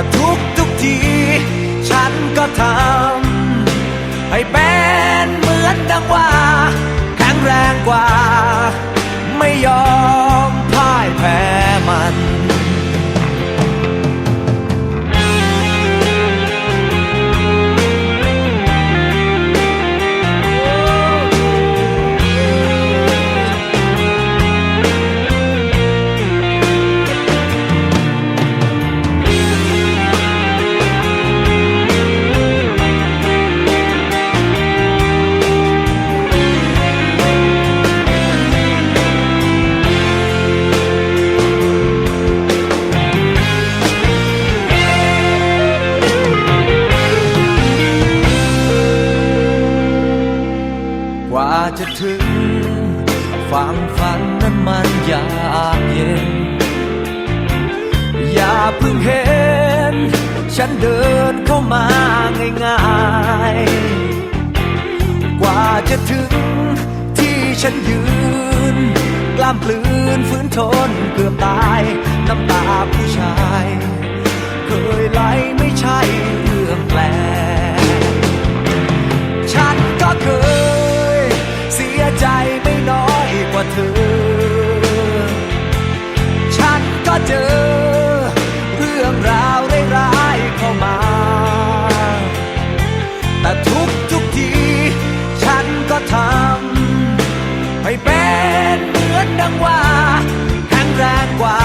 แต่ทุกทุกที ฉันก็ทำให้เป็นเหมือนดังว่า แข็งแรงกว่า จะถึงฝั่งฝันนั้นมันยากเย็น อย่าเพิ่งเห็น ฉันเดินเข้ามาง่ายๆ กว่าจะถึงที่ฉันยืน กล้ามปลืนฝืนทนเกือบตาย น้ำตาผู้ชาย เคยไหลไม่ใช่เรื่องแปลก เธอ ฉันก็เจอ เรื่องราวร้ายๆเข้ามา แต่ทุกทุกที ฉันก็ทำให้เป็นเหมือนดังว่าแข็งแรงกว่า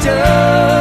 เจอ